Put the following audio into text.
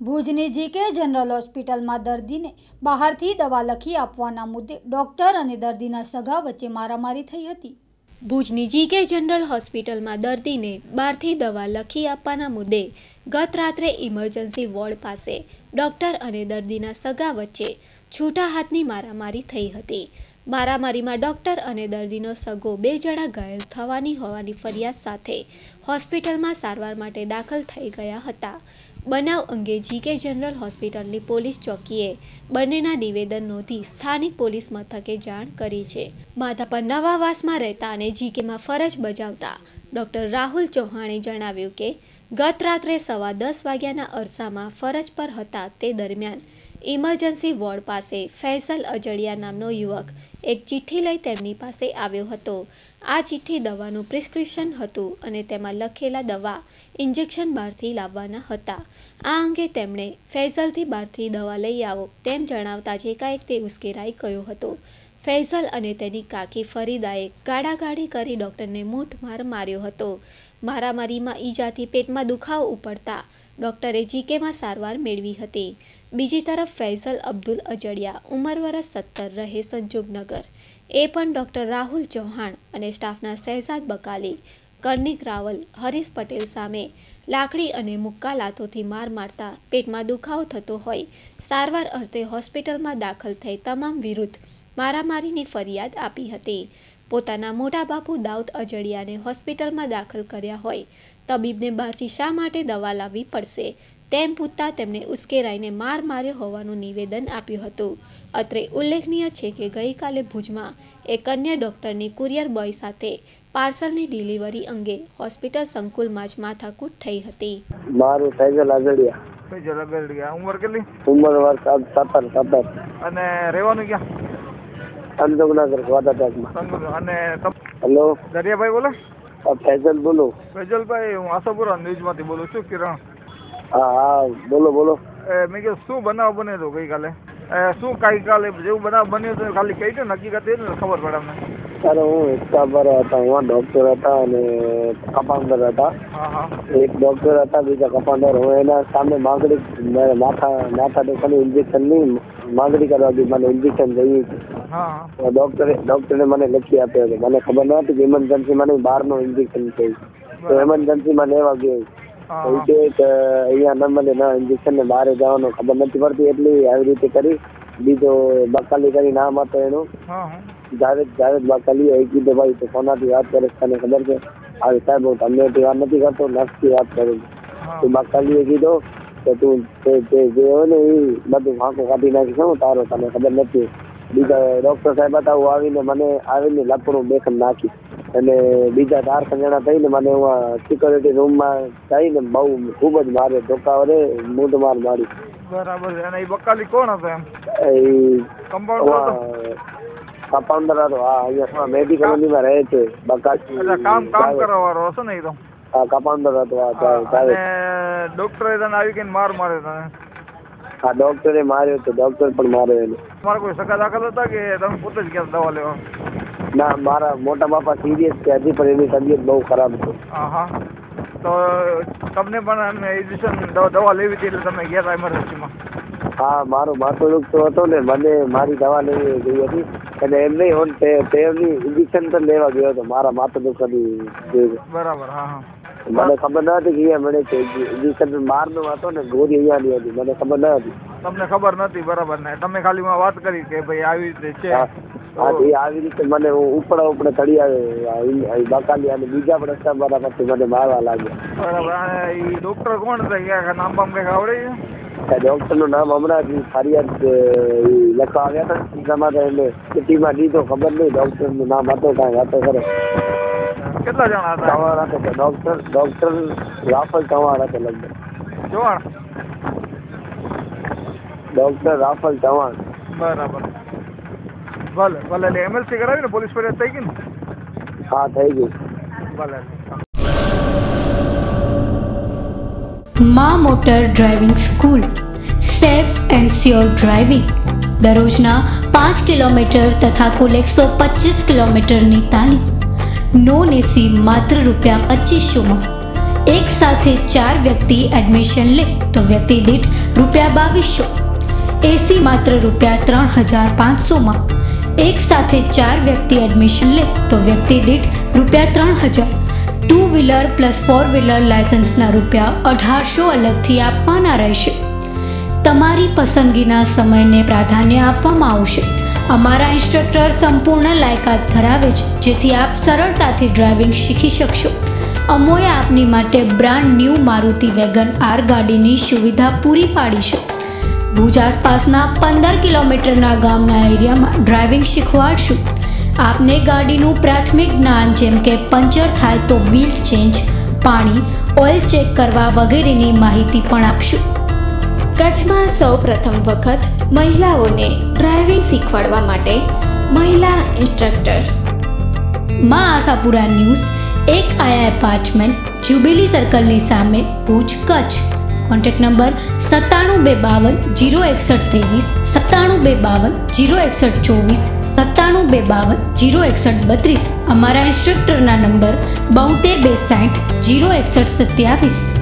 ભુજની GK general હોસ્પિટલમાં દર્દીને બહારથી દવા લખી આપવાના મુદ્દે ડોક્ટર અને દર્દીના સગા વચ્ચે મારામારી થઈ હતી. ભુજની જીકે જનરલ હોસ્પિટલમાં દર્દીને બહારથી દવા લખી આપવાના મુદ્દે ગત રાત્રે ઇમરજન્સી વોર્ડ પાસે ડોક્ટર અને દર્દીના સગા વચ્ચે છૂટા હાથની મારામારી થઈ હતી. મારામારીમાં ડોક્ટર અને દર્દીનો સગો બે જણા ઘાયલ થવાની હોવાની ફરિયાદ સાથે હોસ્પિટલમાં સારવાર માટે દાખલ થઈ ગયા હતા. બનાવ અંગે જીકે જનરલ હોસ્પિટલની પોલીસ ચોકીએ બંનેના નિવેદન નોંધી સ્થાનિક પોલીસ મથકે જાણ કરી છે. માધાપર નવાવાસમાં રહેતા અને જીકેમાં ફરજ બજાવતા ડોક્ટર રાહુલ ચૌહાણે જણાવ્યું કે, ગત રાત્રે સવા દસ વાગ્યાના અરસામાં ફરજ પર હતા તે દરમિયાન ઇમરજન્સી વોર્ડ પાસે ફૈસલ અજડિયા નામનો યુવક એક ચિઠ્ઠી લઈ તેમની પાસે આવ્યો હતો. આ ચિઠ્ઠી દવાનું પ્રિસ્ક્રિપ્શન હતું અને તેમાં લખેલા દવા ઇન્જેક્શન બહારથી લાવવાના હતા. આ અંગે તેમણે ફૈઝલથી બહારથી દવા લઈ આવો તેમ જણાવતા જે કાંઈક તે ઉશ્કેરાઈ ગયો હતો. ફૈઝલ અને તેની કાકી ફરીદાએ ગાડાગાડી કરી ડૉક્ટરને માર માર્યો હતો. મારામારીમાં ઈજાથી પેટમાં દુખાવો ઉપડતા ડૉક્ટરે જીકેમાં સારવાર મેળવી હતી. બીજી તરફ ફૈઝલ અબ્દુલ અજડિયા ઉંમર વર્ષ સત્તર રહે સંજોગનગર. એ પણ ડૉક્ટર રાહુલ ચૌહાણ અને સ્ટાફના શહેજાદ બકાલી કર્ણિક રાવલ, હરીશ પટેલ સામે લાકડી અને મુક્કા લાતોથી માર મારતા પેટમાં દુખાવો થતો હોય, સારવાર અર્થે હોસ્પિટલમાં દાખલ થઈ તમામ વિરુદ્ધ મારામારીની ફરિયાદ આપી હતી. પોતાના મોટા બાપુ દાઉદ અજડિયાને હોસ્પિટલમાં દાખલ કર્યા હોય, તબીબને બહારથી શા માટે દવા લાવવી પડશે? તેમ પૂછતા તેમણે ઉશ્કેરાઈને માર માર્યો હોવાનું નિવેદન આપ્યું હતું. અત્રે ઉલ્લેખનીય છે કે ગઈકાલે ભુજમાં એક અન્ય ડોક્ટરની કુરિયર બોય સાથે પાર્સલની ડિલિવરી અંગે હોસ્પિટલ સંકુલમાં જ માથાકૂટ થઈ હતી. મારું ફૈઝલ આગળિયા ફૈજલ અગરડિયા ઉંમર કેટલી? ઉંમર વર્ષ સત્તર સત્તર અને રહેવાનું ક્યાં? સંતોગનગર વાદાટાકમાં અને હેલો? દરિયાભાઈ બોલો? ફૈઝલ બોલો. ફૈજલભાઈ હું આશાપુરા ન્યૂઝમાંથી બોલું છું કિરણ. હા હા બોલો બોલો. મેં કીધું શું બનાવ બન્યો હતો ગઈકાલે? શું ગઈકાલે જેવું બનાવ બન્યો હતો ખાલી કહી દો ને હકીકત એ ને ખબર પડે અમને. ત્યારે હું એકતા પર હતા હું ડોક્ટર હતા અને કપાંડર હતા. એક ડોક્ટર હતા બીજા કપાંડર હું એના સામે માંગણી માથા માથા દુખાનું ઇન્જેક્શન નહીં માંગણી કરવા ગઈ મને ઇન્જેક્શન જોઈએ છે. ડોક્ટરે ડોક્ટરે મને લખી આપ્યો હતો. મને ખબર ન હતી કે ઇમરજન્સી મને નું ઇન્જેક્શન થયું તો એમરજન્સીમાં લેવા ગયો. હા તો અહીંયા ન મળે ના ઇન્જેક્શન ને બહાર જવાનું ખબર નથી પડતી એટલી આવી રીતે કરી. બીજો બકાલી કરી નામ હતો એનું. હા હા. જાવેદ જાવેદ બકાલી એ કીધું ભાઈ તો કોનાથી વાત કરે છે તને ખબર છે? આ સાહેબ હું તમને થી વાત નથી કરતો નર્સથી વાત કરું તું હા. બકાલીએ કીધું કે તું જે હોય ને એ બધું ફાંકો કાઢી નાખી શું તારો તને ખબર નથી. બીજા ડોક્ટર સાહેબ હતા હું આવીને મને આવીને લાકડું બેખન નાખી. અને બીજા ચાર જણા થઈને મને હું સિક્યોરિટી રૂમમાં જઈને બહુ ખૂબ જ મારે ધોકા વડે મૂંઢ માર મારી. બરાબર અને એ બકાલી કોણ હતો એમ? એ કમ્પાઉન્ડર હતો? હા અહીંયા મેડિકલમાં રહે છે બકાલી કામ કામ કરવા વાળો હશે ને એ તો? હા કમ્પાઉન્ડર હતો હા ડોક્ટરે તને આવી કઈ માર માર્યો તને? હા ડોક્ટરે માર્યો તો ડોક્ટર પણ માર્યો એને તમારા કોઈ સગા દાખલ હતા કે તમે પોતે જ ગયા દવા લેવા? ના મારા મોટા બાપા સિરિયસ છે. હજી પણ એની તબિયત બહુ ખરાબ છે. હા તો તમને પણ ઇન્જેક્શન દવા લેવી હતી એટલે તમે ગયા હતા ઇમરજન્સીમાં હા મારો માથો દુખતો હતો ને મને મારી દવા લેવી ગઈ હતી. અને એમ નહીં હોય ઇન્જેક્શન પણ લેવા ગયો હતો. મારા માથું દુખવાની બરાબર હા હા. મને ખબર ન હતી કે મને મળે છે હતો ને ગોરી અહીંયા ની હતી. મને ખબર ન હતી. તમને ખબર નથી બરાબર ને? તમે ખાલી માં વાત કરી કે ભાઈ આવી રીતે છે. હા. હા, એ આવી રીતે મને ઉપડા ઉપડા ચડી આવે બાકાલી અને બીજા પણ રસ્તા મારા પછી મને મારવા લાગ્યા. બરાબર એ ડોક્ટર કોણ કે નામ બામ કઈ આવડે છે? ડોક્ટરનું નામ હમણાં જ ફરિયાદ લખવા આવ્યા હતા. તો એને ચિઠ્ઠીમાં દીધો ખબર નહીં ડોક્ટરનું નામ હતો કાંઈ વાતો ખરો કેટલા જણા હતા? તમારા હતા ડોક્ટર ડોક્ટર રાફલ તમારા હતા લગભગ. જોવાણ ડોક્ટર રાફલ ચવાણ બરાબર. ભલે ભલે એટલે એમએલસી કરાવી ને પોલીસ ફરિયાદ થઈ ગઈ ને? હા થઈ ગઈ. ભલે મા motor driving school safe and sure driving. દરરોજના પાંચ કિલોમીટર તથા કુલ એકસો પચીસ કિલોમીટરની તાલીમ. નોન એસી માત્ર રૂપિયા પચીસોમાં. એક સાથે ચાર વ્યક્તિ એડમિશન લે તો વ્યક્તિ દીઠ રૂપિયા બાવીસો. એસી માત્ર રૂપિયા ત્રણ હજાર પાંચસોમાં. એક સાથે ચાર વ્યક્તિ એડમિશન લે તો વ્યક્તિ દીઠ રૂપિયા ત્રણ હજાર. Two wheeler plus four wheeler લાયસન્સના રૂપિયા અઢારસો અલગથી આપવાના રહેશે. તમારી પસંદગીના સમયને પ્રાધાન્ય આપવામાં આવશે. અમારા ઇન્સ્ટ્રક્ટર સંપૂર્ણ લાયકાત ધરાવે છે. જેથી આપ સરળતાથી ડ્રાઇવિંગ શીખી શકશો. અમોએ આપની માટે brand new Maruti wagon R ગાડીની સુવિધા પૂરી પાડી છે. ભુજ આસપાસના પંદર કિલોમીટરના ગામના એરિયામાં ડ્રાઇવિંગ શીખવાડશું. આપને ગાડીનું પ્રાથમિક જ્ઞાન જેમ કે પંચર થાય તો વ્હીલ ચેન્જ, પાણી, ઓઇલ ચેક કરવા વગેરેની માહિતી પણ આપશું. કચ્છમાં સૌ પ્રથમ વખત મહિલાઓને ડ્રાઇવિંગ શીખવાડવા માટે મહિલા ઇન્સ્ટ્રક્ટરમાં આશાપુરા ન્યૂઝ, એક આયા એપાર્ટમેન્ટ જ્યુબિલી સર્કલની સામે ભુજ, કચ્છ. કોન્ટેક્ટ નંબર સત્તાણું બે બાવન જીરો એકસઠ ત્રેવીસ, સત્તાણું બે બાવન જીરો એકસઠ ચોવીસ, સત્તાણું બે બાવન જીરો એકસઠ બત્રીસ. અમારા ઇન્સ્ટ્રક્ટરના નંબર બોતેર બે સાઠ જીરો એકસઠ સત્યાવીસ.